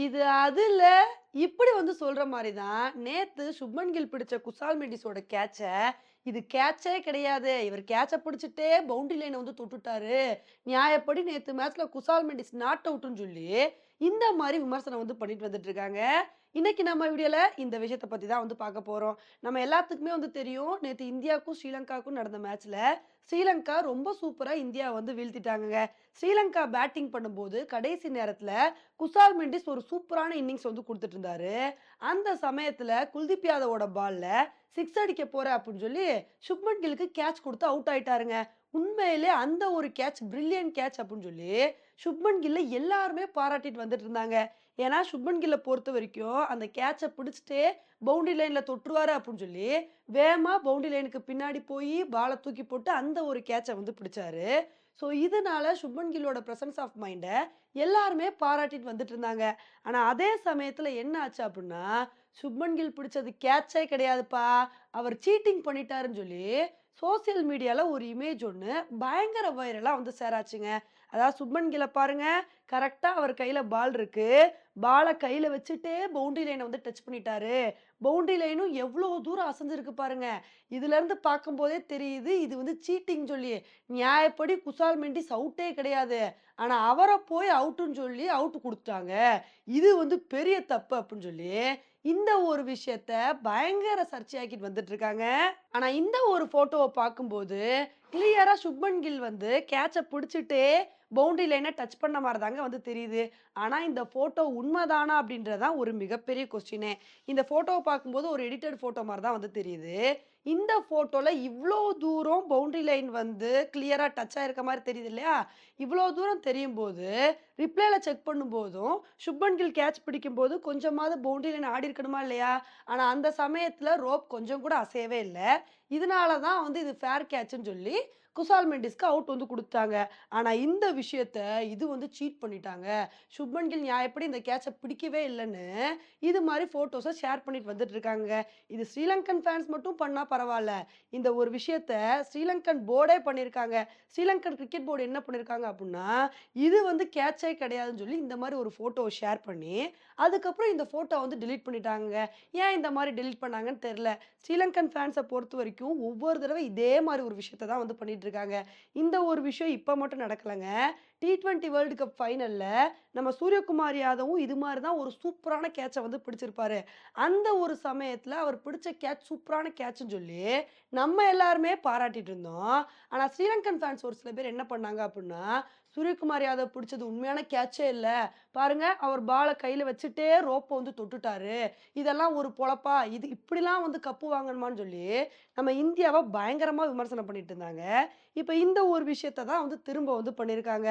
இது அதில் இப்படி வந்து சொல்கிற மாதிரி தான், நேற்று சுப்மன் கில் பிடிச்ச குசால் மெண்டிஸோட கேட்சை இது கேட்சே கிடையாது. இவர் கேட்சை பிடிச்சிட்டே பவுண்டரி லைனை வந்து தொட்டுட்டாரு. நியாயப்படி நேற்று மேட்ச்ல குசால் மெண்டிஸ் நாட் அவுட்டுன்னு சொல்லி, இந்த மாதிரி விமர்சனம் வந்து பண்ணிட்டு வந்துட்டு இருக்காங்க. இன்னைக்கு நம்ம வீடியோல இந்த விஷயத்தை பத்தி தான் வந்து பார்க்க போறோம். நம்ம எல்லாத்துக்குமே வந்து தெரியும், நேற்று இந்தியாவுக்கும், ஸ்ரீலங்காவுக்கும் நடந்த மேட்ச்ல, ஸ்ரீலங்கா ரொம்ப சூப்பரா இந்தியா வந்து வீழ்த்திட்டாங்கங்க. ஸ்ரீலங்கா பேட்டிங் பண்ணும்போது, கடைசி நேரத்துல குசால் மெண்டிஸ் ஒரு சூப்பரான இன்னிங்ஸ் வந்து கொடுத்துட்டு இருந்தாரு. அந்த சமயத்துல குல்தீப் யாதவோட பால்ல சிக்ஸ் அடிக்க போகிற அப்படின்னு சொல்லி, சுப்மன் கில்லுக்கு கேட்ச் கொடுத்து அவுட் ஆயிட்டாருங்க. உண்மையிலே அந்த ஒரு கேட்ச் பிரில்லியன் கேட்ச் அப்படின்னு சொல்லி, சுப்மன் கில்ல எல்லாருமே பாராட்டிட்டு வந்துட்டு இருந்தாங்க. ஏன்னா, சுப்மன் கில்ல பொறுத்தவரைக்கும், அந்த கேட்சை பிடிச்சிட்டே பவுண்டரி லைனில் தொற்றுவார் அப்படின்னு சொல்லி, வேகமாக பவுண்டரி லைனுக்கு பின்னாடி போய் பாலை தூக்கி போட்டு அந்த ஒரு கேட்சை வந்து பிடிச்சாரு. ஸோ, இதனால சுப்மன் கில்லோட பிரசன்ஸ் ஆஃப் மைண்டை எல்லாருமே பாராட்டிட்டு வந்துட்டு இருந்தாங்க. ஆனால் அதே சமயத்தில் என்ன ஆச்சு அப்படின்னா, சுப்மன் கில் பிடிச்சது கேட்சே கிடையாதுப்பா. அவர் சீட்டிங் பண்ணிட்டாருன்னு சொல்லி, சோசியல் மீடியாவில் ஒரு இமேஜ் ஒன்று பயங்கர வைரலாக வந்து சேராச்சுங்க அதாவது சுப்மன் கில்ல பாருங்கள் கரெக்டாக அவர் கையில் பால் இருக்கு. பாலை கையில் வச்சுட்டே பவுண்டரி லைனை வந்து டச் பண்ணிட்டாரு. பவுண்டரி லைனும் எவ்வளோ தூரம் அசைஞ்சிருக்கு பாருங்க. இதுலேருந்து பார்க்கும்போதே தெரியுது, இது வந்து சீட்டிங் சொல்லி. நியாயப்படி குசால் மெண்டிஸ் அவுட்டே கிடையாது. ஆனால் அவரை போய் அவுட்டுன்னு சொல்லி அவுட் கொடுத்துட்டாங்க இது வந்து பெரிய தப்பு அப்படின்னு சொல்லி, இந்த ஒரு விஷயத்த பயங்கர சர்ச்சையாக்கிட்டு வந்துட்டு இருக்காங்க. ஆனால் இந்த ஒரு ஃபோட்டோவை பார்க்கும்போது, கிளியரா சுப்மன் கில் வந்து கேட்சை பிடிச்சிட்டே பவுண்டரி லைனை டச் பண்ண மாதிரி தாங்க வந்து தெரியுது. ஆனால் இந்த ஃபோட்டோ உண்மைதானா அப்படின்றது தான் ஒரு மிகப்பெரிய கொஸ்டினே. இந்த ஃபோட்டோவை பார்க்கும்போது ஒரு எடிட்டட் ஃபோட்டோ மாதிரி தான் வந்து தெரியுது. இந்த ஃபோட்டோவில் இவ்வளோ தூரம் பவுண்டரி லைன் வந்து கிளியராக டச் ஆகிருக்க மாதிரி தெரியுது இல்லையா? இவ்வளோ தூரம் தெரியும் போது ரிப்ளேல செக் பண்ணும்போதும், சுப்மன் கில் கேட்ச் பிடிக்கும்போது கொஞ்சமாவது பவுண்டரி லைன் ஆடி இருக்கணுமா இல்லையா? ஆனால் அந்த சமயத்தில் ரோப் கொஞ்சம் கூட அசையவே இல்லை இதனால தான் வந்து இது ஃபேர் கேட்ச்னு சொல்லி, குசால் மெண்டிஸ்க்கு அவுட் வந்து கொடுத்தாங்க ஆனால் இந்த விஷயத்த இது வந்து சீட் பண்ணிட்டாங்க. சுப்மன் கில் நியாயப்படி இந்த கேட்சை பிடிக்கவே இல்லைன்னு இது மாதிரி ஃபோட்டோஸை ஷேர் பண்ணிட்டு வந்துட்டு இருக்காங்க. இது ஸ்ரீலங்கன் ஃபேன்ஸ் மட்டும் பண்ணால் பரவாயில்ல இந்த ஒரு விஷயத்த ஸ்ரீலங்கன் போர்டே பண்ணியிருக்காங்க. ஸ்ரீலங்கன் கிரிக்கெட் போர்டு என்ன பண்ணியிருக்காங்க அப்படின்னா, இது வந்து கேட்சே கிடையாதுன்னு சொல்லி இந்த மாதிரி ஒரு ஃபோட்டோவை ஷேர் பண்ணி, அதுக்கப்புறம் இந்த ஃபோட்டோ வந்து டெலீட் பண்ணிட்டாங்க ஏன் இந்த மாதிரி டெலீட் பண்ணாங்கன்னு தெரில ஸ்ரீலங்கன் ஃபேன்ஸை பொறுத்த வரைக்கும் ஒவ்வொரு தடவை இதே மாதிரி ஒரு விஷயத்த தான் வந்து பண்ணிட்டு இருக்காங்க. இந்த ஒரு விஷயம் இப்போ மட்டும் நடக்கலைங்க டி20 வேர்ல்டு கப் ஃபைனலில் நம்ம சூரியகுமார் யாதவும் இது மாதிரி தான் ஒரு சூப்பரான கேட்சை வந்து பிடிச்சிருப்பாரு. அந்த ஒரு சமயத்தில் அவர் பிடிச்ச கேட்ச் சூப்பரான கேட்சுன்னு சொல்லி, நம்ம எல்லாருமே பாராட்டிட்டு இருந்தோம். ஆனால் ஸ்ரீலங்கன் ஃபேன்ஸ் ஒரு சில பேர் என்ன பண்ணாங்க அப்படின்னா, சூரியகுமார் யாதவ் பிடிச்சது உண்மையான கேட்சே இல்லை பாருங்க, அவர் பாலை கையில் வச்சுட்டே ரோப்பை வந்து தொட்டுட்டாரு. இதெல்லாம் ஒரு பொழப்பா? இது இப்படிலாம் வந்து கப்பு வாங்கணுமான்னு சொல்லி, நம்ம இந்தியாவை பயங்கரமாக விமர்சனம் பண்ணிட்டு இருந்தாங்க. இப்போ இந்த ஒரு விஷயத்த தான் வந்து திரும்ப வந்து பண்ணியிருக்காங்க.